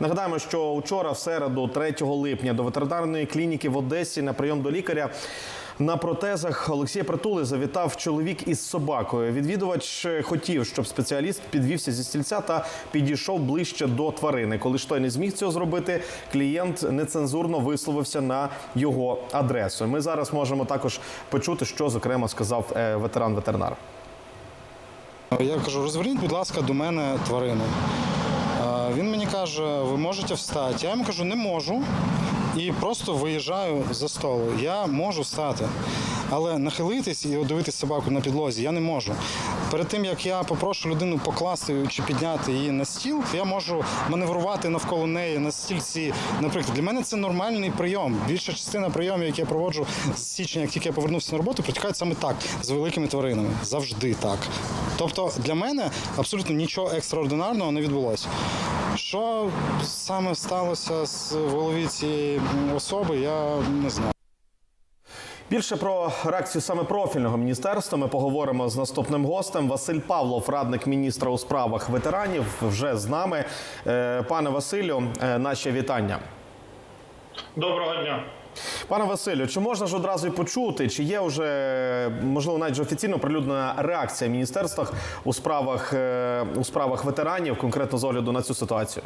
Нагадаємо, що вчора, в середу, 3 липня, до ветеринарної клініки в Одесі на прийом до лікаря. На протезах Олексія Притули завітав чоловік із собакою. Відвідувач хотів, щоб спеціаліст підвівся зі стільця та підійшов ближче до тварини. Коли ж той не зміг цього зробити, клієнт нецензурно висловився на його адресу. Ми зараз можемо також почути, що зокрема сказав е, ветеран-ветеринар. Я кажу, розверніть, будь ласка, до мене тварину. Каже, ви можете встати. Я йому кажу, не можу. І просто виїжджаю за столу. Я можу встати. Але нахилитись і дивитись собаку на підлозі я не можу. Перед тим як я попрошу людину покласти чи підняти її на стіл, я можу маневрувати навколо неї на стільці. Наприклад, для мене це нормальний прийом. Більша частина прийомів, які я проводжу з січня, як тільки я повернувся на роботу, протікають саме так з великими тваринами. Завжди так. Тобто для мене абсолютно нічого екстраординарного не відбулося. Що саме сталося з голові цієї особи, я не знаю. Більше про реакцію саме профільного міністерства ми поговоримо з наступним гостем. Василь Павлов, радник міністра у справах ветеранів, вже з нами. Е, Пане Василю, е, наші вітання. Доброго дня. Пане Василю, чи можна ж одразу почути, чи є вже можливо навіть офіційно прилюднена реакція в міністерствах у справах е, у справах ветеранів, конкретно з огляду на цю ситуацію?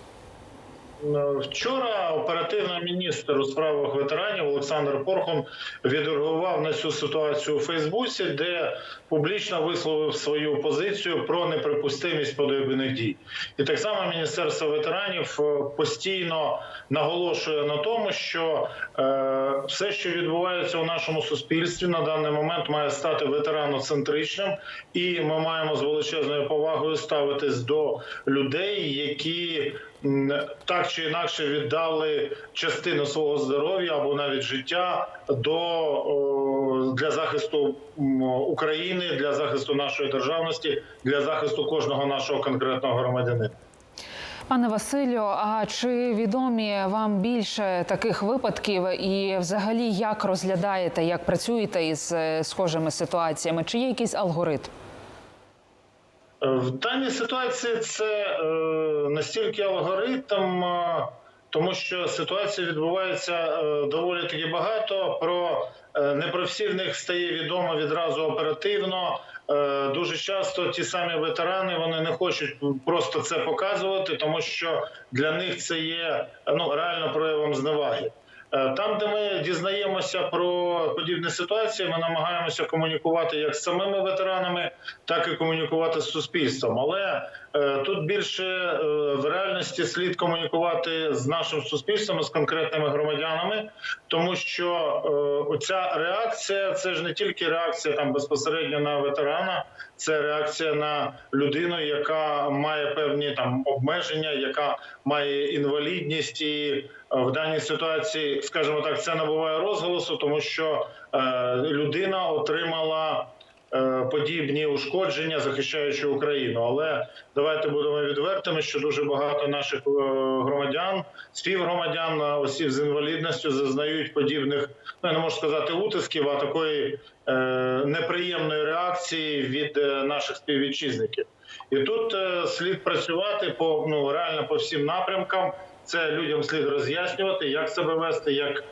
Вчора оперативний міністр у справах ветеранів Олександр Порхом відреагував на цю ситуацію у Фейсбуці, де публічно висловив свою позицію про неприпустимість подібних дій. І так само Міністерство ветеранів е, постійно наголошує на тому, що е, все, що відбувається у нашому суспільстві, на даний момент має стати ветераноцентричним, і ми маємо з величезною повагою ставитись до людей, які так чи інакше віддали частину свого здоров'я або навіть життя до для захисту України, для захисту нашої державності, для захисту кожного нашого конкретного громадянина. Пане Василю, а чи відомі вам більше таких випадків, і взагалі як розглядаєте, як працюєте із е, схожими ситуаціями? Чи є якийсь алгоритм? В даній ситуації це е, настільки алгоритм, е, тому що ситуація відбувається е, доволі таки багато. Про не про всі них стає відомо відразу оперативно. Дуже часто ті самі ветерани вони не хочуть просто це показувати, тому що для них це є ну реально проявом зневаги. Е, Там, де ми дізнаємося про подібні ситуації, ми намагаємося комунікувати як з самими ветеранами, так і комунікувати з суспільством. Але е, тут більше е, в реальності слід комунікувати з нашим суспільством, з конкретними громадянами, тому що оця реакція це ж не тільки реакція там безпосередньо на ветерана, це реакція на людину, яка має певні там обмеження, яка має інвалідність, і в даній ситуації, скажімо так, це набуває розголосу, тому що е, людина отримала. е, Подібні ушкодження, захищаючи Україну, але давайте будемо відвертими, що дуже багато наших е, громадян, співгромадян, осіб з інвалідністю зазнають подібних, ну я не можу сказати утисків, а такої е, неприємної реакції від наших співвітчизників. І тут е, слід працювати по ну реально по всім напрямкам. Це людям слід роз'яснювати, як себе вести, як е,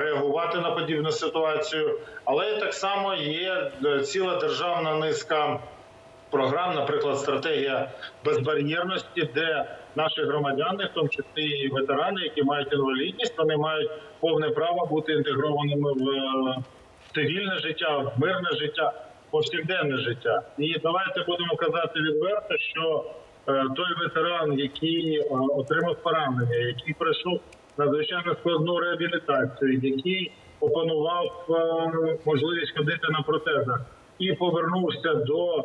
реагувати на подібну ситуацію. Але так само є е, ціла державна низка програм, наприклад, стратегія безбар'єрності, де наші громадяни, в тому числі і ветерани, які мають інвалідність, вони мають повне право бути інтегрованими в е, цивільне життя, в мирне життя, повсякденне життя. І давайте будемо казати відверто, що той ветеран, який е, отримав поранення, який пройшов надзвичайно складну реабілітацію, який опанував е, можливість ходити на протезах і повернувся до, е,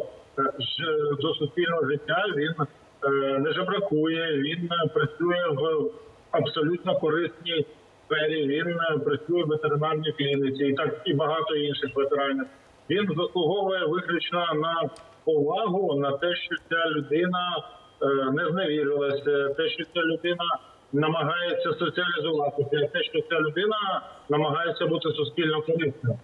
до суспільного життя, він е, не жебракує, він е, працює в абсолютно корисній сфері. Він е, працює в ветеринарній клініці і так і багато інших ветеранів. Він заслуговує виключно на повагу на те, що ця людина е, не зневірилася, те, що ця людина намагається соціалізуватися, те, що ця людина намагається бути суспільно корисною.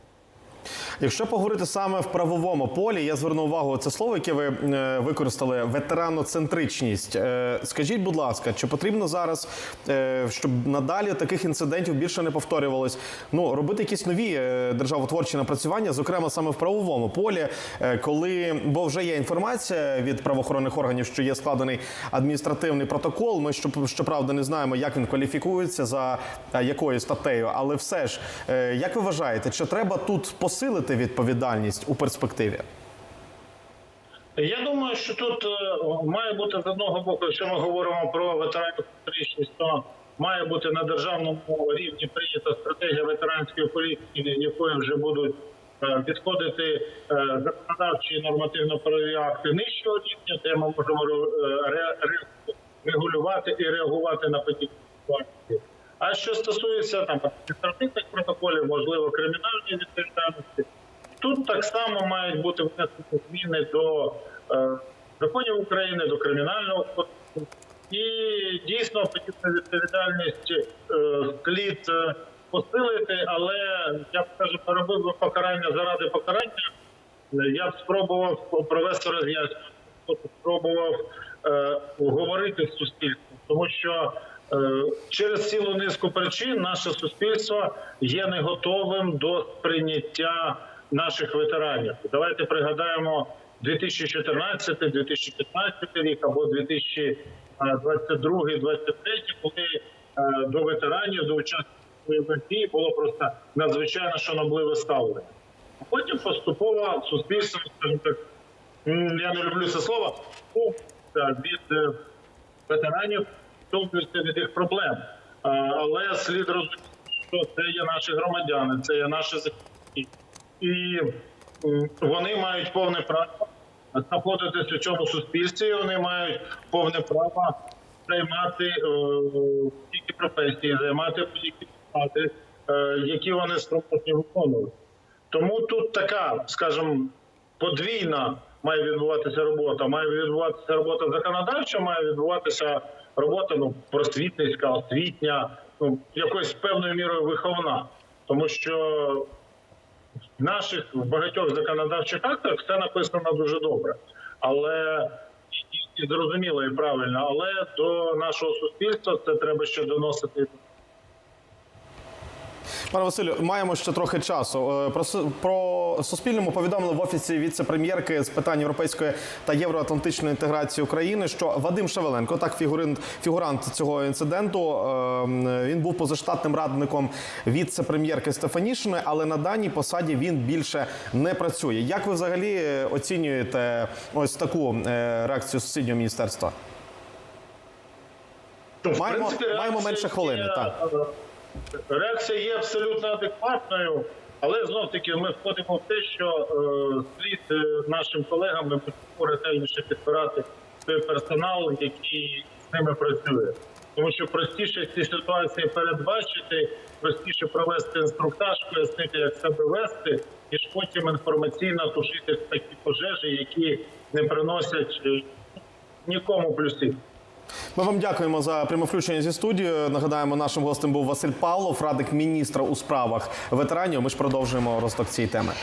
Якщо поговорити саме в правовому полі, я зверну увагу це слово, яке ви е, використали ветераноцентричність. Е, скажіть, будь ласка, чи потрібно зараз, е, щоб надалі таких інцидентів більше не повторювалось? Ну робити якісь нові державотворчі напрацювання, зокрема саме в правовому полі, коли бо вже є інформація від правоохоронних органів, що є складений адміністративний протокол. Ми що, щоправда не знаємо, як він кваліфікується за якою статтею, але все ж, як ви вважаєте, чи треба тут посилити відповідальність у перспективі? Я думаю, що тут е, має бути з одного боку, якщо ми говоримо про ветеранську стрічність, то має бути на державному рівні прийнята стратегія ветеранської політики, якою вже будуть е, підходити е, законодавчі нормативно-правові акти нижчого рівня, де ми можемо ре- ре- регулювати і реагувати на подібні ситуації. А що стосується там адміністративних протоколів, можливо, кримінальної відповідальності, Тут так само мають бути внесені зміни до е, законів України, до кримінального кодексу. І дійсно подібну відповідальність е, слід е, посилити, але я б кажу, поробив би покарання заради покарання. Я б спробував провести роз'яснення, спробував е, говорити з суспільством, тому що е, через цілу низку причин наше суспільство є не готовим до сприйняття наших ветеранів. Давайте пригадаємо 2014-2015 рік або 2022-2023, коли е, до ветеранів, до учасників дій було просто надзвичайно шанобливе ставлення. Потім поступово суспільство, так, я не люблю це слово, ну, від е, ветеранів відштовхується від їх проблем. Але слід розуміти, що це є наші громадяни, це є наші захисники. І вони мають повне право знаходитися у цьому суспільстві, вони мають повне право займати е, будь-які професії, займати будь-які посади, е, які вони спроможні виконувати. Тому тут така, скажімо, подвійна має відбуватися робота. Має відбуватися робота законодавча, має відбуватися робота ну, просвітницька, освітня, ну, якоюсь певною мірою виховна. Тому що в наших багатьох законодавчих актах це написано дуже добре, але і зрозуміло і правильно. Але до нашого суспільства це треба ще доносити Пане Василю, маємо ще трохи часу. Е, Про, про Суспільному повідомили в офісі віце-прем'єрки з питань європейської та євроатлантичної інтеграції України, що Вадим Шевеленко, так фігурант, фігурант цього інциденту, е, він був позаштатним радником віце-прем'єрки Стефанішиної, але на даній посаді він більше не працює. Як ви взагалі е, оцінюєте ось таку е, реакцію сусіднього міністерства? Ну, Маємо- принципі, маємо менше хвилини, так. Реакція є абсолютно адекватною, але знов таки ми входимо в те, що е, слід е, нашим колегам ми будемо ретельніше підбирати той персонал, який з ними працює. Тому що простіше ці ситуації передбачити, простіше провести інструктаж, пояснити, як себе вести, ніж потім інформаційно тушити такі пожежі, які не приносять е, нікому плюсів. Ми вам дякуємо за пряме включення зі студією. Нагадаємо, нашим гостем був Василь Павлов, радник міністра у справах ветеранів. Ми ж продовжуємо розток цієї теми.